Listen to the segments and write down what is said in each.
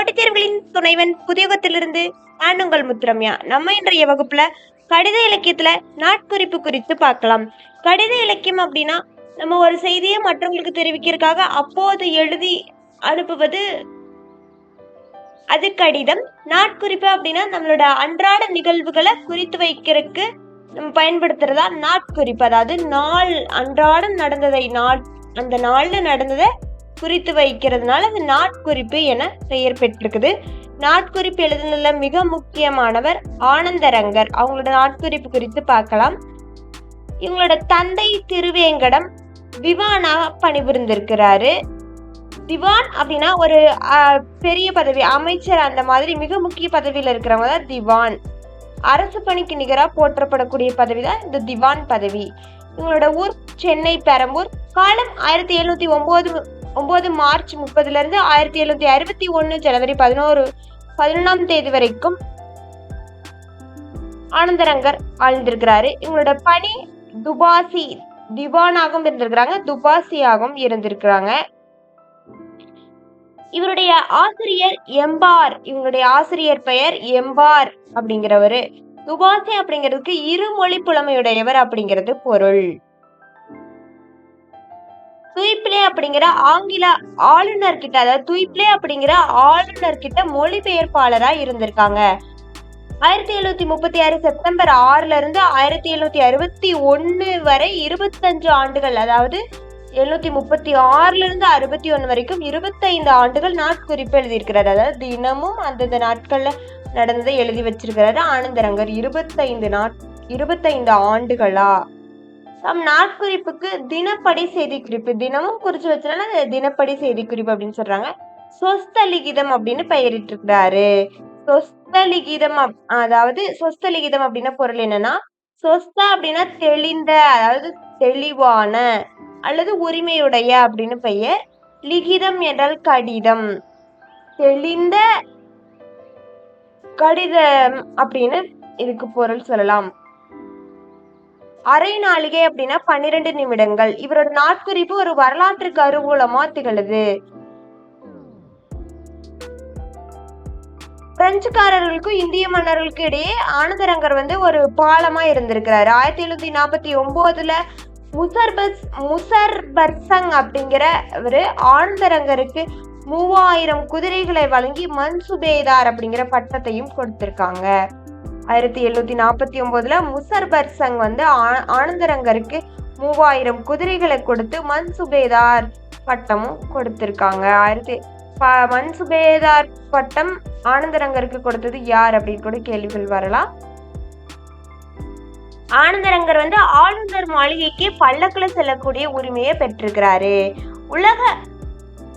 போட்டித் தேர்வுகளின் துணைவன் புதியகத்திலிருந்து நான் உங்கள் முத்துரம்யா. நம்ம இன்றைய வகுப்புல கடித இலக்கியத்துல நாட்குறிப்பு குறித்து பார்க்கலாம். கடித இலக்கியம் அப்படின்னா நம்ம ஒரு செய்தியை மற்றவங்களுக்கு தெரிவிக்கிறதுக்காக அப்போது எழுதி அனுப்புவது அது கடிதம். நாட்குறிப்பு அப்படின்னா நம்மளோட அன்றாட நிகழ்வுகளை குறித்து வைக்கிறதுக்கு நம்ம பயன்படுத்துறதா நாட்குறிப்பு. அதாவது நாள் அன்றாடம் நடந்ததை நாள் அந்த நாள்ல நடந்ததை குறித்து வைக்கிறதுனால அது நாட்குறிப்பு என பெயர் பெற்றிருக்குது. நாட்குறிப்பு எழுதுனதுல மிக முக்கியமானவர் ஆனந்தரங்கர். அவங்களோட நாட்குறிப்பு குறித்து பார்க்கலாம். இவங்களோட தந்தை திருவேங்கடம் திவானாக பணிபுரிந்திருக்கிறாரு. திவான் அப்படின்னா ஒரு பெரிய பதவி அமைச்சர் அந்த மாதிரி மிக முக்கிய பதவியில் இருக்கிறவங்க தான் திவான். அரசு பணிக்கு நிகராக போற்றப்படக்கூடிய பதவி தான் இந்த திவான் பதவி. இவங்களோட ஊர் சென்னை பெரம்பூர். காலம் ஆயிரத்தி எழுநூத்தி ஒன்பது ஒன்பது மார்ச் முப்பதுலேருந்து ஆயிரத்தி எழுநூத்தி அறுபத்தி ஒன்று ஜனவரி பதினோரு பதினொன்றாம் தேதி வரைக்கும் ஆனந்தரங்கர் ஆழ்ந்திருக்கிறாரு. இவங்களோட பணி துபாசி திவானாகவும் இருந்திருக்கிறாங்க. துபாசியாகவும் இருந்திருக்கிறாங்க. இவருடைய ஆசிரியர் எம்பார் இவங்களுடைய ஆசிரியர் பெயர் எம்பார் அப்படிங்கிறவரு. துபாசி அப்படிங்கிறதுக்கு இருமொழி புலமையுடையவர் அப்படிங்கிறது பொருள். துய்ப்ளே அப்படிங்கிற ஆங்கில ஆளுநர் கிட்ட அதாவது துய்ப்ளே அப்படிங்கிற ஆளுநர் கிட்ட மொழிபெயர்ப்பாளரா இருந்திருக்காங்க. ஆயிரத்தி எழுநூத்தி முப்பத்தி ஆறு செப்டம்பர் ஆறுல இருந்து ஆயிரத்தி எழுநூத்தி அறுபத்தி ஒன்னு வரை இருபத்தஞ்சு ஆண்டுகள் அதாவது எழுநூத்தி முப்பத்தி ஆறுல இருந்து அறுபத்தி ஒன்னு வரைக்கும் இருபத்தைந்து ஆண்டுகள் நாட்குறிப்பு எழுதியிருக்கிறார். அதாவது தினமும் அந்தந்த நாட்கள்ல நடந்ததை எழுதி வச்சிருக்கிறாரு. ஆனந்தரங்கர் இருபத்தைந்து நாட் இருபத்தைந்து ஆண்டுகளா? நம் நாட்குறிப்புக்கு தினப்படி செய்தி குறிப்பு தினமும் குறிச்சு வச்சனால தினப்படி செய்தி குறிப்பு அப்படின்னு சொல்றாங்க. சொஸ்தலிகிதம் அப்படின்னு பெயரிட்டிருக்கிறாரு. சொஸ்தலிகிதம் அப்- அதாவது சொஸ்தலிகிதம் அப்படின்னா பொருள் என்னன்னா சொஸ்த அப்படின்னா தெளிந்த அதாவது தெளிவான அல்லது உரிமையுடைய அப்படின்னு பெயர். லிகிதம் என்றால் கடிதம். தெளிந்த கடிதம் அப்படின்னு இதுக்கு பொருள் சொல்லலாம். அரை நாளிகை அப்படின்னா பன்னிரண்டு நிமிடங்கள். இவரோட நாட்குறிப்பு ஒரு வரலாற்று கருவூலமா திகழுது. பிரெஞ்சுக்காரர்களுக்கும் இந்திய மன்னர்களுக்கும் இடையே ஆனந்தரங்கர் வந்து ஒரு பாலமா இருந்திருக்கிறாரு. ஆயிரத்தி எழுநூத்தி நாற்பத்தி ஒன்பதுல முசர்பஸ் முசர்பர்சங் அப்படிங்கிறவரு ஆனந்தரங்கருக்கு மூவாயிரம் குதிரைகளை வழங்கி மன்சுபேதார் அப்படிங்கிற பட்டத்தையும் கொடுத்திருக்காங்க. ஆயிரத்தி எழுநூத்தி நாற்பத்தி ஒன்பதுல முசர்பர் சங் வந்து ஆ- ஆனந்தரங்கருக்கு மூவாயிரம் குதிரைகளை கொடுத்து மன்சுபேதார் பட்டமும் கொடுத்திருக்காங்க. ஆயிரத்தி ப- மன்சுபேதார் பட்டம் ஆனந்தரங்கருக்கு கொடுத்தது யார் அப்படின்னு கூட கேள்விகள் வரலாம். ஆனந்தரங்கர் வந்து ஆளுநர் மாளிகைக்கு பல்லக்குல செல்லக்கூடிய உரிமையை பெற்றிருக்கிறாரு. உலக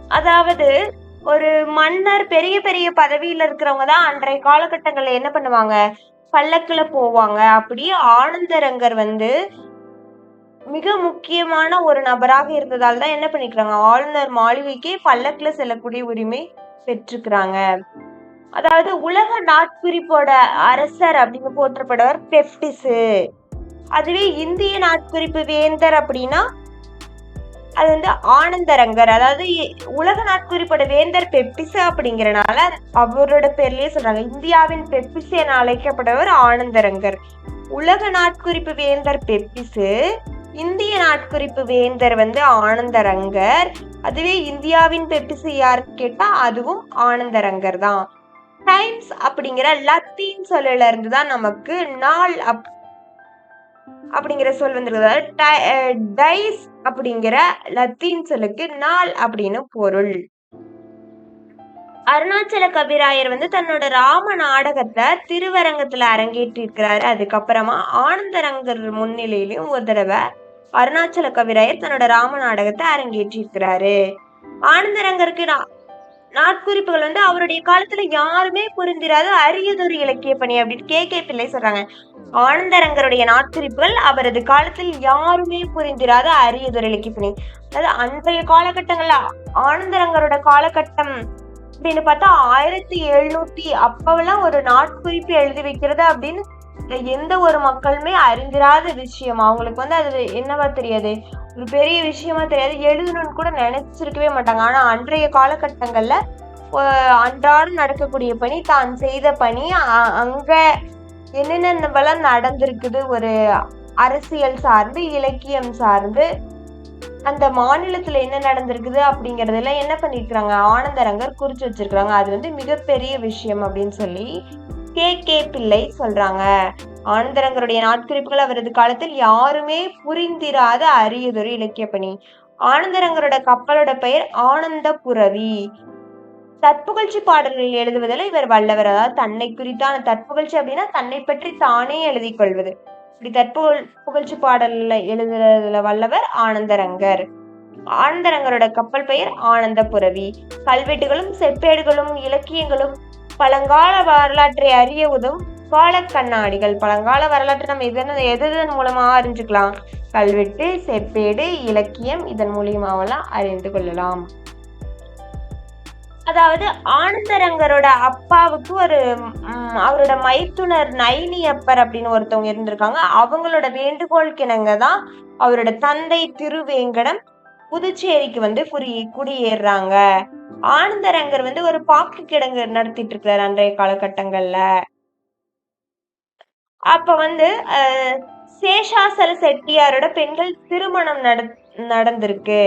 அதாவது ஒரு மன்னர் பெரிய பெரிய பதவியில இருக்கிறவங்க தான் அன்றைய காலகட்டங்கள்ல என்ன பண்ணுவாங்க? பல்லக்கில் போவாங்க. அப்படி ஆனந்தரங்கர் வந்து மிக முக்கியமான ஒரு நபராக இருந்ததால் தான் என்ன பண்ணிக்கிறாங்க? ஆளுநர் மாளிகைக்கே பல்லக்கில் செல்லக்கூடிய உரிமை பெற்றுக்கிறாங்க அதாவது உலக நாட்குறிப்போட அரசர் அப்படின்னு போற்றப்படுவர் பெப்டிஸு அதுவே இந்திய நாட்குறிப்பு வேந்தர் அப்படின்னா அது வந்து ஆனந்தரங்கர் அதாவது உலக நாட்குறிப்போட வேந்தர் பெப்டிசு அப்படிங்கிறனால அவரோட பேர்லயே சொல்றாங்க. இந்தியாவின் பெப்டிசு என அழைக்கப்படுவர் ஆனந்தரங்கர் உலக நாட்குறிப்பு வேந்தர் பெப்பிசு இந்திய நாட்குறிப்பு வேந்தர் வந்து ஆனந்தரங்கர் அதுவே இந்தியாவின் பெப்பிசு யார் கேட்டா அதுவும் ஆனந்தரங்கர் தான். டைம்ஸ் அப்படிங்கிற லத்தீன் சொல்லல இருந்து தான் நமக்கு நாள் அப் அப்படிங்கிற சொல் வந்திருக்கு டைஸ் அப்படிங்கிற லத்தீன் சொல்லுக்கு நாள் அப்படின்னு பொருள். அருணாச்சல கபிராயர் வந்து தன்னோட ராம நாடகத்தை திருவரங்கத்துல அரங்கேற்றிருக்கிறாரு. அதுக்கப்புறமா ஆனந்தரங்கர் முன்னிலையிலும் ஒரு தடவை அருணாச்சல கவிராயர் தன்னோட ராம நாடகத்தை அரங்கேற்றிருக்கிறாரு. ஆனந்தரங்கருக்கு நா- நாட்குறிப்புகள் வந்து அவருடைய காலத்துல யாருமே புரிந்திராத அரியதொரு இலக்கிய பணி அப்படின்னு கே கே பிள்ளை சொல்றாங்க. ஆனந்தரங்கருடைய நாட்குறிப்புகள் அவரது காலத்தில் யாருமே புரிந்திராத அரியதொரு இலக்கிய பணி. அதாவது அன்றைய காலகட்டங்கள்ல ஆனந்தரங்கரோட காலகட்டம் அப்படின்னு பார்த்தா ஆயிரத்தி எழுநூத்தி அப்பவெல்லாம் ஒரு நாட்குறிப்பு எழுதி வைக்கிறது அப்படின்னு எந்த ஒரு மக்களுமே அறிந்திராத விஷயம். அவங்களுக்கு வந்து அது என்னவா தெரியாது? ஒரு பெரிய விஷயமா தெரியாது. எழுதணும்னு கூட நினைச்சிருக்கவே மாட்டாங்க. ஆனா அன்றைய காலகட்டங்கள்ல அன்றாடம் நடக்கக்கூடிய பணி தான் செய்த பணி அ- அங்க என்னென்னவெல்லாம் நடந்திருக்குது? ஒரு அரசியல் சார்ந்து இலக்கியம் சார்ந்து அந்த மாநிலத்துல என்ன நடந்திருக்குது அப்படிங்கறதெல்லாம் என்ன பண்ணிருக்கிறாங்க? ஆனந்தரங்கர் குறிச்சு வச்சிருக்கிறாங்க. அது வந்து மிகப்பெரிய விஷயம் அப்படின்னு சொல்லி கே கே பிள்ளை சொல்றாங்க. ஆனந்தரங்கருடைய நாட்குறிப்புகள் அவரது காலத்தில் யாருமே புரிந்திராத அரியதொரு இலக்கிய பணி ஆனந்தரங்கரோட கப்பலோட பெயர் ஆனந்த புரவி தற்புகழ்ச்சி பாடல்கள் எழுதுவதில் இவர் வல்லவர். அதாவது தன்னை குறித்தான தற்புகழ்ச்சி அப்படின்னா தன்னை பற்றி தானே எழுதி கொள்வது. இப்படி தற்புகழ் புகழ்ச்சி பாடல்ல எழுதுறதுல வல்லவர் ஆனந்தரங்கர். ஆனந்தரங்கரோட கப்பல் பெயர் ஆனந்த புரவி கல்வெட்டுகளும் செப்பேடுகளும் இலக்கியங்களும் பழங்கால வரலாற்றை அறிய உதவும் பாலக் கண்ணாடிகள். பழங்கால வரலாற்றை நம்ம எதன் எதன் மூலமா அறிஞ்சுக்கலாம்? கல்வெட்டு செப்பேடு இலக்கியம் இதன் மூலியமாவெல்லாம் அறிந்து கொள்ளலாம். அதாவது ஆனந்தரங்கரோட அப்பாவுக்கு ஒரு அவரோட மைத்துனர் நைனி அப்பர் அப்படின்னு ஒருத்தவங்க இருந்திருக்காங்க. அவங்களோட வேண்டுகோள் கிணங்க தான் அவரோட தந்தை திருவேங்கடம் புதுச்சேரிக்கு வந்து குடி குடியேறுறாங்க ஆனந்தரங்கர் வந்து ஒரு பாக்கு கிடங்கு நடத்திட்டு இருக்கிறார் அன்றைய காலகட்டங்கள்ல. அப்ப வந்து சேஷாசல செட்டியாரோட பெண்கள் திருமணம் நட நடந்திருக்கு.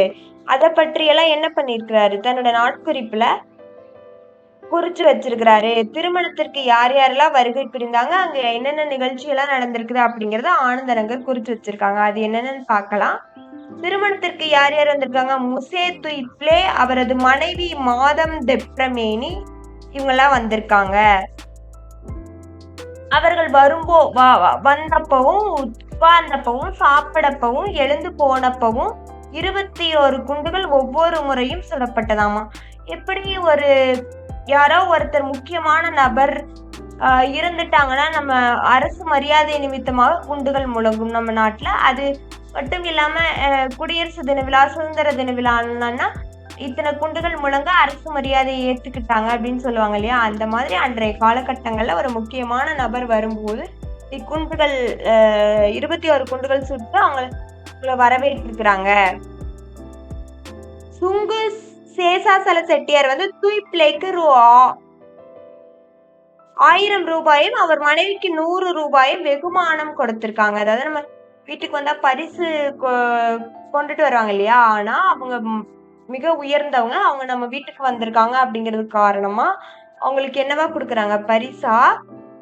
அதை பற்றியெல்லாம் என்ன பண்ணியிருக்கிறாரு தன்னோட நாட்குறிப்புல குறிச்சு வச்சிருக்கிறாரு. திருமணத்திற்கு யார் யாரெல்லாம் வருகை புரிந்தாங்க அங்க என்னென்ன நிகழ்ச்சி எல்லாம் நடந்திருக்குது அப்படிங்கறத ஆனந்தரங்கர் குறிச்சு வச்சிருக்காங்க. அது என்னென்னு பார்க்கலாம் திருமணத்திற்கு யார் யார் வந்திருக்காங்க? முசே துய்ப்ளே அவரது மனைவி மாதம் தெப்ரமேனி இவங்கெல்லாம் வந்திருக்காங்க. அவர்கள் வரும்போ வ- வந்தப்பவும் உட்கார்ந்தப்பவும் சாப்பிடப்பவும் எழுந்து போனப்பவும் இருபத்தி ஒரு குண்டுகள் ஒவ்வொரு முறையும் சுடப்பட்டதாமா எப்படி ஒரு யாரோ ஒருத்தர் முக்கியமான நபர் இருந்துட்டாங்கன்னா நம்ம அரசு மரியாதை நிமித்தமாக குண்டுகள் முழங்கும் நம்ம நாட்டுல. அது மட்டும் இல்லாம குடியரசு தின விழா சுதந்திர தின விழான்னா இத்தனை குண்டுகள் முழங்க அரசு மரியாதையை ஏற்றுக்கிட்டாங்க அப்படின்னு சொல்லுவாங்க இல்லையா? அந்த மாதிரி அன்றைய காலகட்டங்கள்ல ஒரு முக்கியமான நபர் வரும்போது இக்குண்டுகள் இருபத்தி ஒரு குண்டுகள் சுட்டு அவங்கள வரவேற்றிருக்கிறாங்க. சுங்கு சேசாசல செட்டியார் வந்து துய்ப்ளேக்கு ரூ ஆயிரம் ரூபாயும் அவர் மனைவிக்கு நூறு ரூபாயும் வெகுமானம் கொடுத்திருக்காங்க. அதாவது நம்ம வீட்டுக்கு வந்தா பரிசு கொ- கொண்டுட்டு வருவாங்க இல்லையா? ஆனா அவங்க மிக உயர்ந்தவங்க. அவங்க நம்ம வீட்டுக்கு வந்திருக்காங்க அப்படிங்கிறது காரணமா அவங்களுக்கு என்னவா கொடுக்குறாங்க? பரிசா?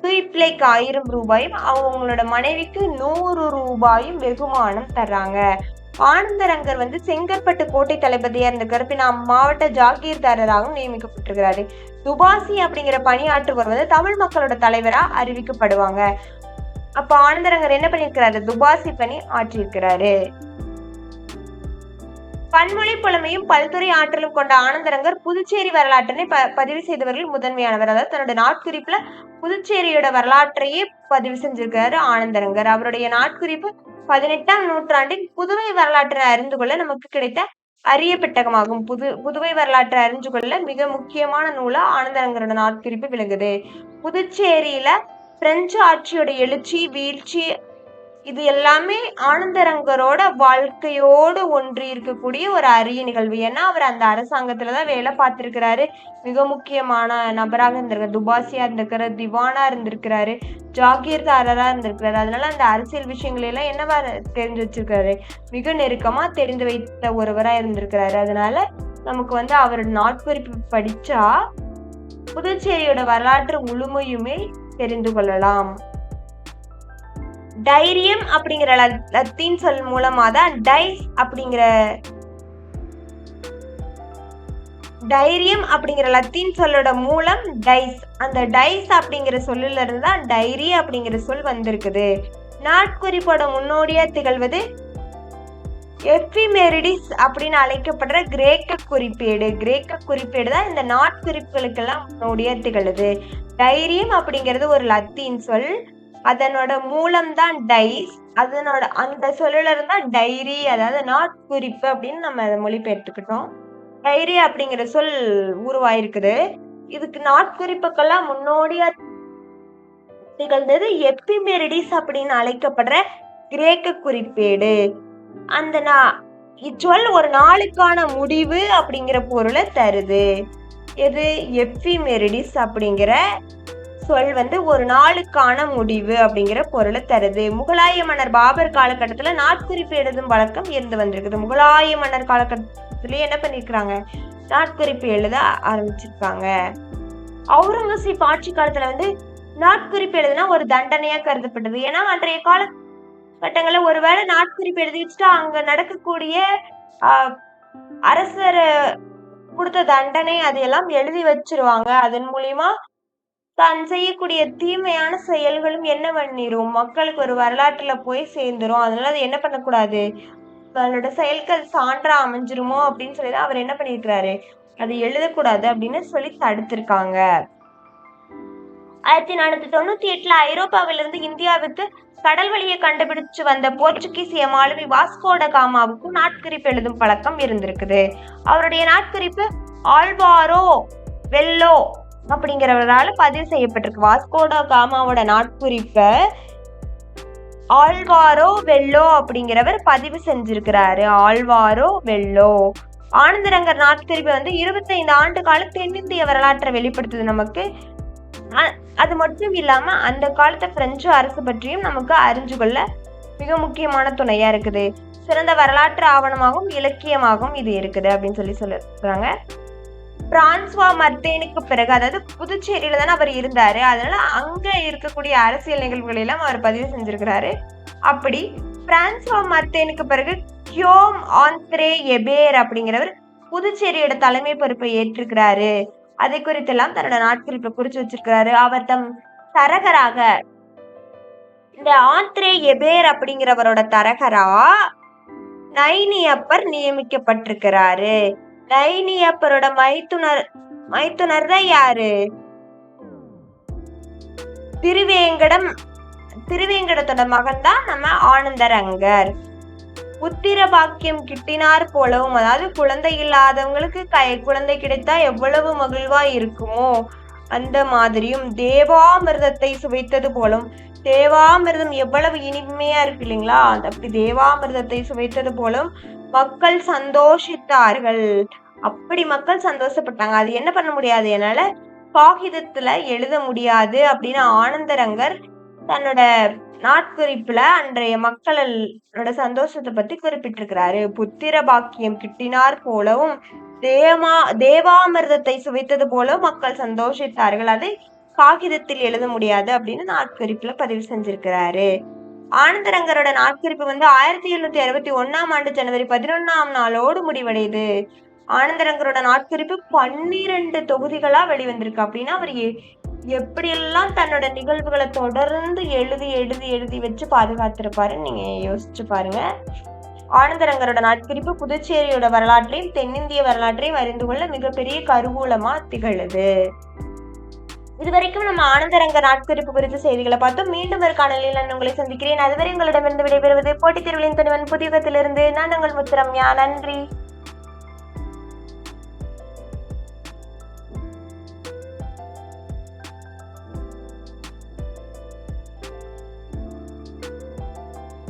துய்ப்ளேக்கு ஆயிரம் ரூபாயும் அவங்களோட மனைவிக்கு நூறு ரூபாயும் வெகுமானம் தர்றாங்க. ஆனந்தரங்கர் வந்து செங்கற்பட்டு கோட்டை தளபதியா இருந்த பின்ன மாவட்ட ஜாகீர்தாரராகவும் நியமிக்கப்பட்டிருக்கிறாரு. துபாசி அப்படிங்கிற பணியாற்றுவர் வந்து தமிழ் மக்களோட தலைவரா அறிவிக்கப்படுவாங்க. அப்ப ஆனந்தரங்கர் என்ன பண்ணிருக்கிறாரு துபாசி பணி ஆற்றியிருக்கிறாரு. பன்மொழி புலமையும் பல்துறை ஆற்றலும் கொண்ட ஆனந்தரங்கர் புதுச்சேரி வரலாற்றினை ப பதிவு செய்தவர்கள் முதன்மையானவர். அதாவது தன்னோட நாட்குறிப்புல புதுச்சேரியோட வரலாற்றையே பதிவு செஞ்சிருக்கிறாரு ஆனந்தரங்கர். அவருடைய நாட்குறிப்பு பதினெட்டாம் நூற்றாண்டின் புதுவை வரலாற்றை அறிந்து கொள்ள நமக்கு கிடைத்த அரிய பெட்டகமாகும். புது புதுவை வரலாற்றை அறிஞ்சு கொள்ள மிக முக்கியமான நூலா ஆனந்தரங்கரோட நாட்குறிப்பு விளங்குது. புதுச்சேரியில பிரெஞ்சு ஆட்சியோட எழுச்சி வீழ்ச்சி இது எல்லாமே ஆனந்தரங்கரோட வாழ்க்கையோடு ஒன்றி இருக்கக்கூடிய ஒரு அரிய நிகழ்வு. ஏன்னா அவர் அந்த அரசாங்கத்துலதான் வேலை பார்த்துருக்கிறாரு. மிக முக்கியமான நபராக இருந்திருக்காரு. துபாசியா இருந்திருக்கிறாரு திவானா இருந்திருக்கிறாரு ஜாகீர்தாரராக இருந்திருக்கிறாரு. அதனால அந்த அரசியல் விஷயங்களையெல்லாம் என்னவா தெரிஞ்சு வச்சிருக்காரு? மிக நெருக்கமா தெரிந்து வைத்த ஒருவராக இருந்திருக்கிறாரு. அதனால நமக்கு வந்து அவரோட நாட்குறிப்பு படிச்சா புதுச்சேரியோட வரலாற்று முழுமையுமே தெரிந்து கொள்ளலாம். டைரியம் அப்படிங்கிற லத்- லத்தீன் சொல் மூலமா தான் டைஸ் அப்படிங்கிற டைரியம் அப்படிங்கிற லத்தீன் சொல்லோட மூலம் டைஸ். அந்த டைஸ் அப்படிங்கிற சொல்லுல இருந்து தான் டைரி அப்படிங்கிற சொல் வந்திருக்குது. நாட்குறிப்போட முன்னோடியா திகழ்வது எஃபிமெரிடிஸ் அப்படின்னு அழைக்கப்படுற கிரேக்க குறிப்பேடு. கிரேக்க குறிப்பேடு தான் இந்த நாட்குறிப்புகளுக்கெல்லாம் முன்னோடியே திகழுது. டைரியம் அப்படிங்கிறது ஒரு லத்தீன் சொல். அதனோட மூலம் தான் டைஸ். அதனோட அந்த சொல்லில் இருந்தால் டைரி அதாவது நாட்குறிப்பு அப்படின்னு நம்ம அதை மொழிபெயர்த்துக்கிட்டோம். டைரி அப்படிங்கிற சொல் உருவாயிருக்குது. இதுக்கு நாட்குறிப்புக்கெல்லாம் முன்னோடியா திகழ்ந்தது எப்பிமெரிடிஸ் அப்படின்னு அழைக்கப்படுற கிரேக்க குறிப்பேடு. அந்த நா இச்சொல் ஒரு நாளுக்கான முடிவு அப்படிங்கிற பொருளை தருது. எது? எஃபிமெரிடிஸ் அப்படிங்கிற சொல் வந்து ஒரு நாளுக்கான முடிவு அப்படிங்கிற பொருளை தருது. முகலாய மன்னர் பாபர் காலகட்டத்தில் நாட்குறிப்பு எழுதும் வழக்கம் இருந்து வந்திருக்குது. முகலாய மன்னர் காலகட்டத்திலேயே என்ன பண்ணியிருக்கிறாங்க நாட்குறிப்பு எழுத ஆரம்பிச்சிருக்காங்க. அவுரங்கசீப் ஆட்சி காலத்தில் வந்து நாட்குறிப்பு எழுதுனா ஒரு தண்டனையாக கருதப்பட்டது. ஏன்னா அன்றைய கால காலகட்டங்கள்ல ஒருவேளை நாட்குறிப்பு எழுதி வச்சுட்டா அங்க நடக்கக்கூடிய ஆஹ், அரசர் கொடுத்த தண்டனை அதையெல்லாம் எழுதி வச்சிருவாங்க. அதன் மூலியமா தான் செய்யக்கூடிய தீமையான செயல்களும் என்ன பண்ணிரும்? மக்களுக்கு ஒரு வரலாற்றுல போய் சேர்ந்துரும். அதனால அது என்ன பண்ணக்கூடாது? தன்னோட செயல்கள் சான்றா அமைஞ்சிருமோ அப்படின்னு சொல்லி தான் அவர் என்ன பண்ணியிருக்கிறாரு அது எழுதக்கூடாது அப்படின்னு சொல்லி தடுத்திருக்காங்க. ஆயிரத்தி நானூத்தி தொண்ணூத்தி எட்டுல ஐரோப்பாவிலிருந்து இந்தியாவுக்கு கடல் வழியை கண்டுபிடிச்சு வந்த போர்ச்சுகீசிய மாலுமி வாஸ்கோட காமாவுக்கும் நாட்குறிப்பு எழுதும் பழக்கம் இருந்திருக்குது. அவருடைய நாட்குறிப்பு ஆல்வாரோ வெல்லோ அப்படிங்கிறவரால பதிவு செய்யப்பட்டிருக்கு. வாஸ்கோட காமாவோட நாட்குறிப்பை ஆழ்வாரோ வெல்லோ அப்படிங்கிறவர் பதிவு செஞ்சிருக்கிறாரு. ஆழ்வாரோ வெல்லோ. ஆனந்தரங்கர் நாட்குறிப்பை வந்து இருபத்தைந்து ஆண்டு கால தென்னிந்திய வரலாற்றை வெளிப்படுத்துது நமக்கு. அது மட்டும் இல்லாமல் அந்த காலத்து பிரெஞ்சு அரசு பற்றியும் நமக்கு அறிஞ்சு கொள்ள மிக முக்கியமான துணையா இருக்குது. சிறந்த வரலாற்று ஆவணமாகவும் இலக்கியமாகவும் இது இருக்குது அப்படின்னு சொல்லி சொல்லுறாங்க பிரான்ஸ்வா மர்த்தேனுக்கு பிறகு அதாவது புதுச்சேரியில தானே அவர் இருந்தாரு. அதனால அங்க இருக்கக்கூடிய அரசியல் நிகழ்வுகள் எல்லாம் அவர் பதிவு செஞ்சிருக்கிறாரு. அப்படி பிரான்ஸ்வா மர்த்தேனுக்கு பிறகு கியோம் ஆந்த்ரே எபேர் அப்படிங்கிறவர் புதுச்சேரியோட தலைமை பொறுப்பை ஏற்றிருக்கிறாரு. அதை குறித்தெல்லாம் தன்னோட நாட்குறிப்பை குறிச்சு வச்சிருக்கிறாரு. அவர் தம் தரகராக இந்த ஆந்த்ரே எபேர் அப்படிங்கிறவரோட தரகரா நைனியப்பர் நியமிக்கப்பட்டிருக்கிறாரு. நைனியப்பரோட மைத்துனர் மைத்துனர் தான் யாரு? திருவேங்கடம் திருவேங்கடத்தோட மகன் தான் நம்ம ஆனந்தரங்கர். புத்திர பாக்கியம் கிட்டினார் போலவும் அதாவது குழந்தை இல்லாதவங்களுக்கு கை குழந்தை கிடைத்தா எவ்வளவு மகிழ்வா இருக்குமோ அந்த மாதிரியும் தேவாமிர்தத்தை சுவைத்தது போலும் தேவாமிர்தம் எவ்வளவு இனிமையா இருக்கு இல்லைங்களா? அப்படி தேவாமிர்தத்தை சுவைத்தது போலும் மக்கள் சந்தோஷித்தார்கள். அப்படி மக்கள் சந்தோஷப்பட்டாங்க. அது என்ன பண்ண முடியாது? என்னால காகிதத்துல எழுத முடியாது அப்படின்னு ஆனந்தரங்கர் தன்னோட நாட்குறிப்புல அன்றைய மக்களோட சந்தோஷத்தை பத்தி குறிப்பிட்டிருக்கிறாரு. புத்திர பாக்கியம் கிட்டினார் போலவும் தேமா தேவாமிர்தத்தை சுவைத்தது போல மக்கள் சந்தோஷித்தார்கள். அதை காகிதத்தில் எழுத முடியாது அப்படின்னு நாட்குறிப்புல பதிவு செஞ்சிருக்கிறாரு. ஆனந்தரங்கரோட நாட்குறிப்பு வந்து ஆயிரத்தி எழுநூத்தி அறுபத்தி ஒண்ணாம் ஆண்டு ஜனவரி பதினொன்னாம் நாளோடு முடிவடையுது. ஆனந்தரங்கரோட நாட்குறிப்பு பன்னிரண்டு தொகுதிகளா வெளிவந்திருக்கு. அப்படின்னா அவர் எப்படியெல்லாம் தன்னோட நிகழ்வுகளை தொடர்ந்து எழுதி எழுதி எழுதி வச்சு பாதுகாத்திருப்பாருன்னு நீங்க யோசிச்சு பாருங்க. ஆனந்தரங்கரோட நாட்குறிப்பு புதுச்சேரியோட வரலாற்றையும் தென்னிந்திய வரலாற்றையும் அறிந்து கொள்ள மிகப்பெரிய கருவூலமா திகழுது. இதுவரைக்கும் நம்ம ஆனந்தரங்க நாட்குறிப்பு குறித்த செய்திகளை பார்த்தோம். மீண்டும் ஒரு காணொலியில் நான் உங்களை சந்திக்கிறேன். அதுவரை உங்களிடமிருந்து விடைபெறுவது போட்டித் தேர்வுகளின் துணிவன் புதியகத்திலிருந்து. நான் உங்கள் முத்துரம்யா. நன்றி.